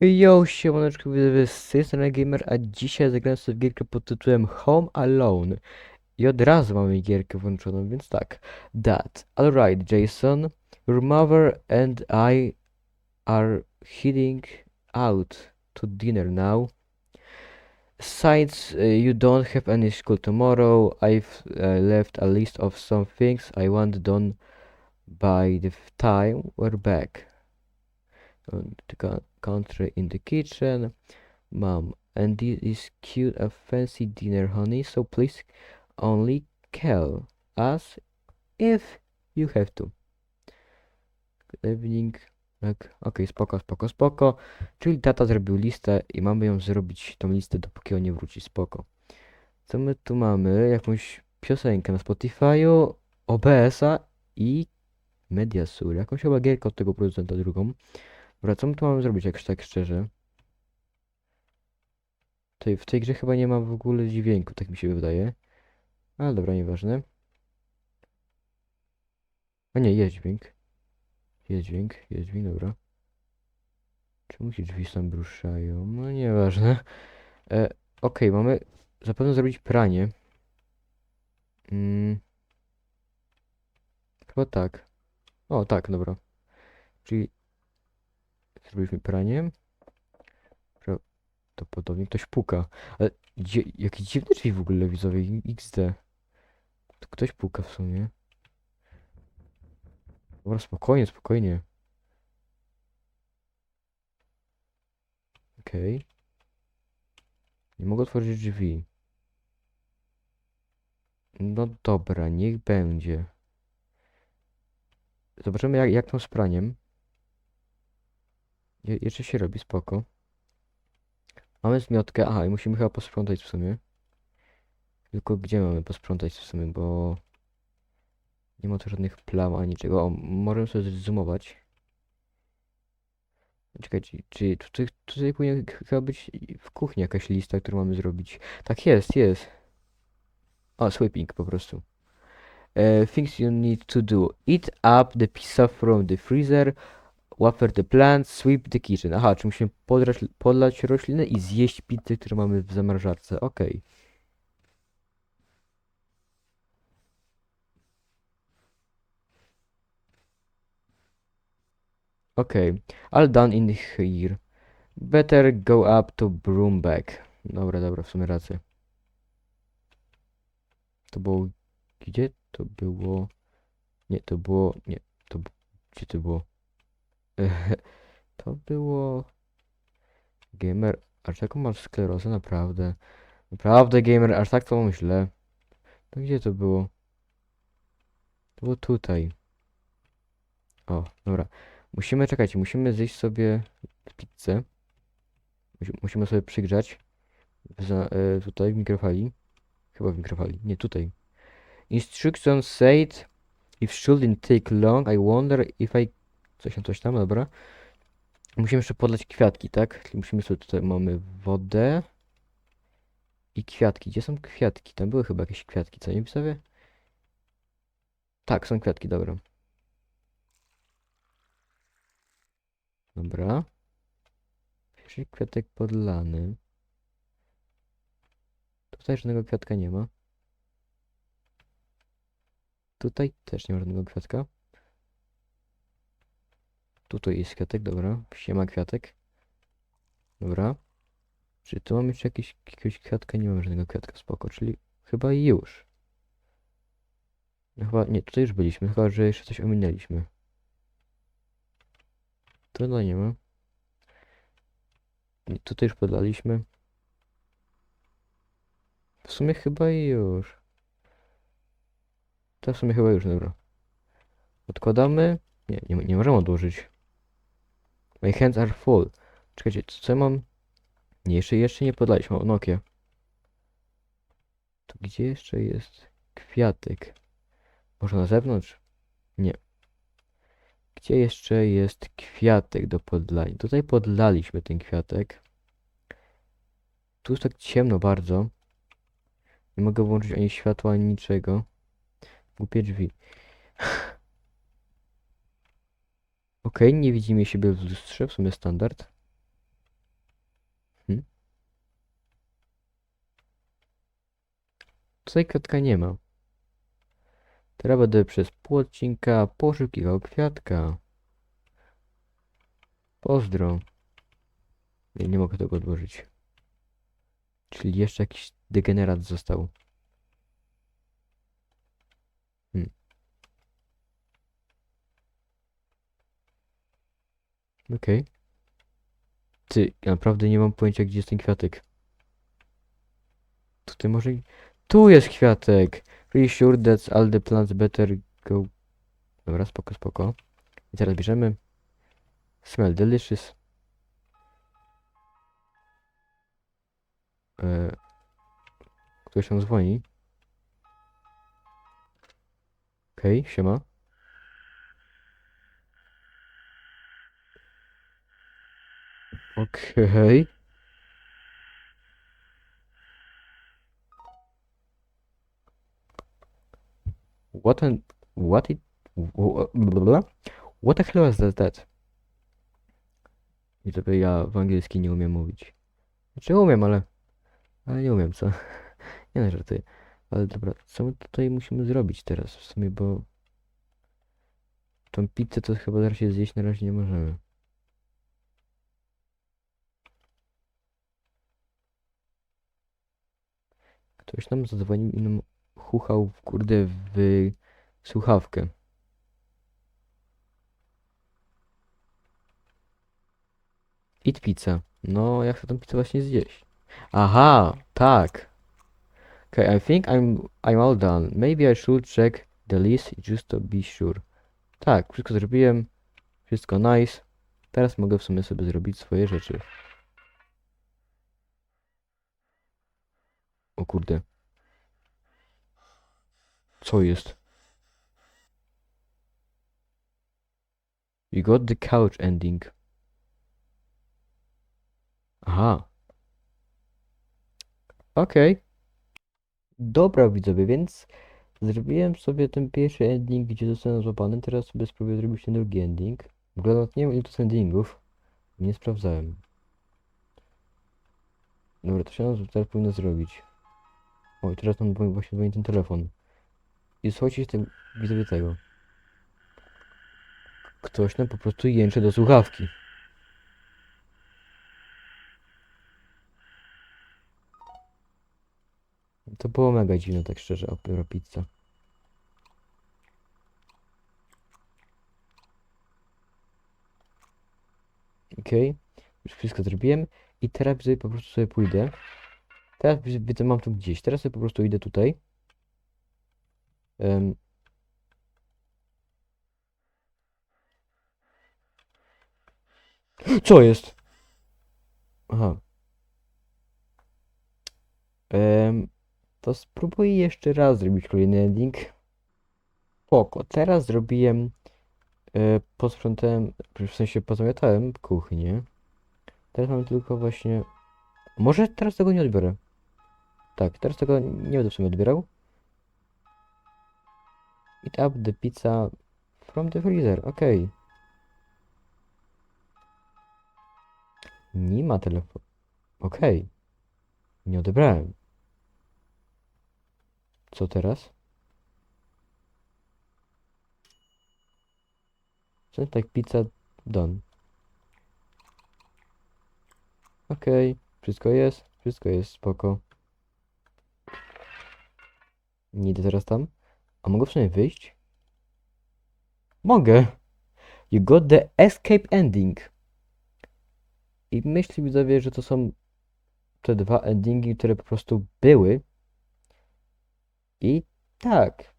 Yo, siemaneczko, widzę z tej strony Gamer, a dzisiaj zagrałem sobie gierkę pod tytułem Home Alone. I od razu mamy gierkę włączoną, więc tak. That. Alright, Jason. Your mother and I are heading out to dinner now. Since uh, you don't have any school tomorrow, I've uh, left a list of some things I want done by the time we're back. Country in the kitchen. Mom, and this is cute a fancy dinner, honey. So please only call us if you have to. Good evening. Tak, okej, spoko, spoko, spoko. Czyli tata zrobił listę i mamy ją zrobić, tą listę, dopóki on nie wróci, spoko. Co my tu mamy? Jakąś piosenkę na Spotify'u, OBS-a i Mediasur. Jakąś chyba gierkę od tego producenta drugą. Dobra, co my tu mamy zrobić, jak tak szczerze? W tej grze chyba nie ma w ogóle dźwięku, tak mi się wydaje. Ale dobra, nieważne. A nie, jest dźwięk. Jest dźwięk, jest dźwięk, dobra. Czemu się drzwi sam ruszają? No nieważne. E, okej, mamy zapewne zrobić pranie. Mm. Chyba tak. O, tak, dobra. Czyli zrobiliśmy pranie. Prawdopodobnie ktoś puka. Ale gdzie, jakie dziwne drzwi w ogóle widzowie XD. To ktoś puka w sumie. Dobra, spokojnie, spokojnie. Okej. Nie mogę otworzyć drzwi. No dobra, niech będzie. Zobaczymy jak, jak tam z praniem. Je, jeszcze się robi, spoko. Mamy zmiotkę, aha i musimy chyba posprzątać w sumie. Tylko gdzie mamy posprzątać w sumie, bo... Nie ma tu żadnych plam ani niczego. O, możemy sobie zoomować. Czekajcie, czy tutaj, tutaj powinien ch- chyba być w kuchni jakaś lista, którą mamy zrobić. Tak jest, jest. O, sweeping po prostu. E, things you need to do. Eat up the pizza from the freezer. Water the plants, sweep the kitchen. Aha, czy musimy podrać, podlać rośliny i zjeść pizzę, którą mamy w zamrażarce. Okej. Okej. All done in here. Better go up to Broomback. Dobra, dobra, w sumie rację. To było... Gdzie to było? Nie, to było... Nie, to... Gdzie to było? To było... Gamer... Aż taką masz sklerozę? Naprawdę. Naprawdę, gamer, aż tak to myślę. To gdzie to było? To było tutaj. O, dobra. Musimy, czekajcie, musimy zjeść sobie pizzę. Musi, musimy sobie przygrzać. Za, e, tutaj w mikrofali. Chyba w mikrofali. Nie, tutaj. Instructions said if shouldn't take long, I wonder if I... Coś tam, coś tam, dobra. Musimy jeszcze podlać kwiatki, tak? Czyli musimy sobie tutaj, mamy wodę i kwiatki. Gdzie są kwiatki? Tam były chyba jakieś kwiatki, co nie pisowie? Tak, są kwiatki, dobra. Dobra. Pierwszy kwiatek podlany. Tutaj żadnego kwiatka nie ma. Tutaj też nie ma żadnego kwiatka. Tutaj jest kwiatek, dobra. Siema kwiatek. Dobra. Czy tu mam jeszcze jakiś, jakiegoś kwiatka? Nie mam żadnego kwiatka, spoko, czyli chyba już. No chyba, nie, tutaj już byliśmy, chyba, że jeszcze coś ominęliśmy. Tutaj nie ma. Nie, tutaj już podaliśmy. W sumie chyba już. To w sumie chyba już, dobra. Odkładamy. Nie, nie, nie możemy odłożyć. My hands are full. Czekajcie, co, ja mam? Nie, jeszcze, jeszcze nie podaliśmy. Nokia. To gdzie jeszcze jest kwiatek? Może na zewnątrz? Nie. Gdzie jeszcze jest kwiatek do podlania? Tutaj podlaliśmy ten kwiatek. Tu jest tak ciemno bardzo. Nie mogę włączyć ani światła, ani niczego. Głupie drzwi. Okej, okay, nie widzimy siebie w lustrze, w sumie standard. Hmm. Tutaj kwiatka nie ma. Teraz będę przez pół odcinka poszukiwał kwiatka. Pozdro. Nie mogę tego odłożyć. Czyli jeszcze jakiś degenerat został. Okej. Ty, ja naprawdę nie mam pojęcia, gdzie jest ten kwiatek. Tutaj może... Tu jest kwiatek! Pretty sure that's all the plants better go... Dobra, spoko, spoko. I teraz bierzemy. Smell delicious. E... Ktoś tam dzwoni. Okej, siema. Okej. What an... What it... What the hell was that? I to ja w angielski nie umiem mówić. Znaczy umiem, ale... Ale nie umiem, co? Nie no, żartuję. Ale dobra, co my tutaj musimy zrobić teraz w sumie, bo... Tą pizzę to chyba zaraz się zjeść na razie nie możemy. Ktoś nam zadzwonił i nam chuchał kurde w słuchawkę. Eat pizza. No, ja chcę tą pizzę właśnie zjeść. Aha, tak. Okay, I think I'm I'm all done. Maybe I should check the list just to be sure. Tak, wszystko zrobiłem. Wszystko nice. Teraz mogę w sumie sobie zrobić swoje rzeczy. Kurde. Co jest? You got the couch ending. Aha. Okej. Dobra, widzowie, więc zrobiłem sobie ten pierwszy ending, gdzie zostałem złapany. Teraz sobie spróbuję zrobić ten drugi ending. W ogóle nie wiem, ile to jest endingów. Nie sprawdzałem. Dobra, to się teraz powinno zrobić. Oj, teraz nam właśnie dzwoni ten telefon. I słuchajcie tym, widzowie tego. Ktoś nam po prostu jęczy do słuchawki. To było mega dziwne, tak szczerze, opera pizza. Okej, już wszystko zrobiłem i teraz sobie po prostu sobie pójdę. Teraz widzę, mam tu gdzieś. Teraz sobie po prostu idę tutaj. Em. Co jest? Aha. Em, to spróbuję jeszcze raz zrobić kolejny ending. Spoko. Teraz zrobiłem. E, posprzątałem. W sensie pozamiatałem kuchnię. Teraz mam tylko właśnie. Może teraz tego nie odbiorę. Tak, teraz tego nie będę w sumie odbierał. Eat up the pizza from the freezer. Okej. Nie ma telefonu. Okej. Nie odebrałem. Co teraz? Co tak pizza done. Okej, wszystko jest, wszystko jest spoko. Nie idę teraz tam. A mogę sumie wyjść? Mogę! You got the escape ending. I myślę widzowie, że to są te dwa endingi, które po prostu były. I tak,